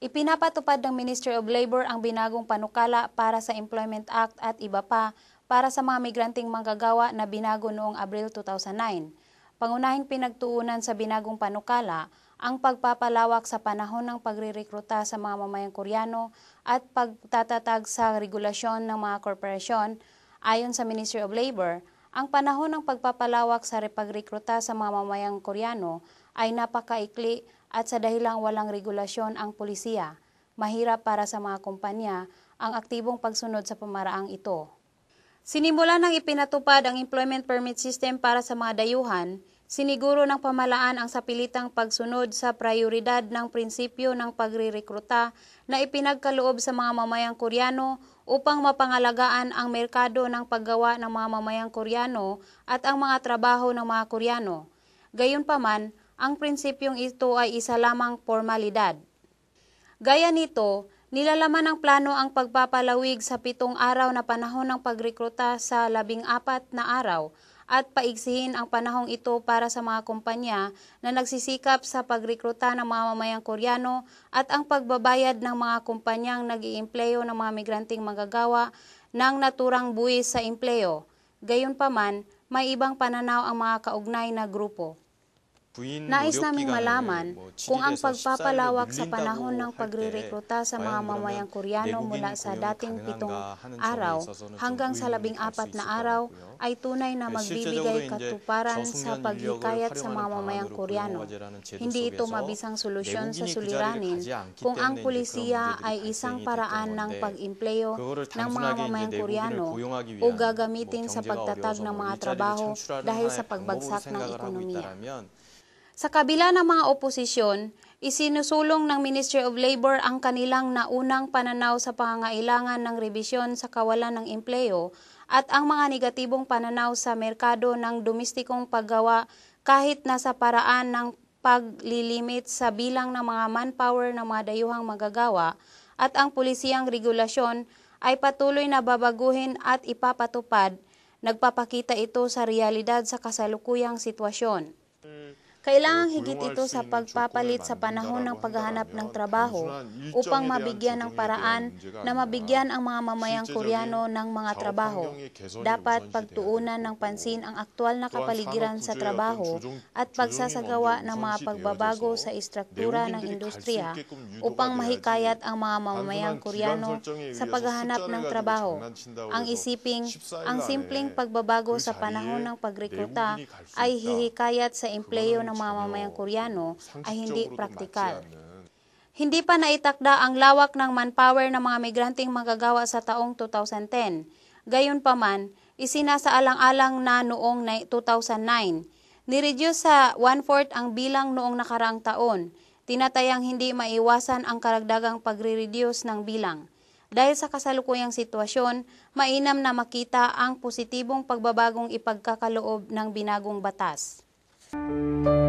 Ipinapatupad ng Ministry of Labor ang binagong panukala para sa Employment Act at iba pa para sa mga migranteng manggagawa na binago noong Abril 2009. Pangunahing pinagtuunan sa binagong panukala ang pagpapalawak sa panahon ng pagrirekruta sa mga mamayang Koreano at pagtatatag sa regulasyon ng mga korporasyon ayon sa Ministry of Labor, ang panahon ng pagpapalawak sa pagrekruta sa mga mamayang Koreano ay napakaikli at sa dahilang walang regulasyon ang pulisya, mahirap para sa mga kumpanya ang aktibong pagsunod sa pamaraang ito. Sinimula ng ipinatupad ang employment permit system para sa mga dayuhan, siniguro ng pamalaan ang sapilitang pagsunod sa prioridad ng prinsipyo ng pagrirekruta na ipinagkaloob sa mga mamayang Koreano upang mapangalagaan ang merkado ng paggawa ng mga mamayang Koreano at ang mga trabaho ng mga Koreano. Gayunpaman, ang prinsipyong ito ay isa lamang formalidad. Gaya nito, nilalaman ng plano ang pagpapalawig sa pitong araw na panahon ng pagrekruta sa labing apat na araw at paigsihin ang panahong ito para sa mga kumpanya na nagsisikap sa pagrekruta ng mga mamayang Koreano at ang pagbabayad ng mga kumpanyang nag iimpleyo ng mga migranteng magagawa ng naturang buwis sa empleo. Gayunpaman, may ibang pananaw ang mga kaugnay na grupo. Nais naming malaman kung ang pagpapalawak sa panahon ng pagrirekruta sa mga mamayang Koreano mula sa dating pitong araw hanggang sa labing apat na araw ay tunay na magbibigay katuparan sa paghikayat sa mga mamayang Koreano. Hindi ito mabisang solusyon sa suliranin kung ang pulisiya ay isang paraan ng pag-impleyo ng mga mamayang Koreano o gagamitin sa pagtatag ng mga trabaho dahil sa pagbagsak ng ekonomiya. Sa kabila ng mga oposisyon, isinusulong ng Ministry of Labor ang kanilang naunang pananaw sa pangangailangan ng rebisyon sa kawalan ng empleo at ang mga negatibong pananaw sa merkado ng domestikong paggawa kahit nasa paraan ng paglilimit sa bilang ng mga manpower ng mga dayuhang magagawa at ang pulisiyang regulasyon ay patuloy na babaguhin at ipapatupad, nagpapakita ito sa realidad sa kasalukuyang sitwasyon. Kailangang higit ito sa pagpapalit sa panahon ng paghahanap ng trabaho upang mabigyan ng paraan na mabigyan ang mga mamayang Koreano ng mga trabaho. Dapat pagtuunan ng pansin ang aktwal na kapaligiran sa trabaho at pagsasagawa ng mga pagbabago sa istruktura ng industriya upang mahikayat ang mga mamamayang Koreano sa paghahanap ng trabaho. Ang isiping, ang simpleng pagbabago sa panahon ng pagrekruta ay hihikayat sa empleyo ng mga mamayang Koreano ay hindi praktikal. Hindi pa naitakda ang lawak ng manpower ng mga migranteng magagawa sa taong 2010. Gayunpaman, isinasaalang-alang na noong 2009. Nireduce sa one-fourth ang bilang noong nakaraang taon. Tinatayang hindi maiwasan ang karagdagang pagre-reduce ng bilang. Dahil sa kasalukuyang sitwasyon, mainam na makita ang positibong pagbabagong ipagkakaloob ng binagong batas. Música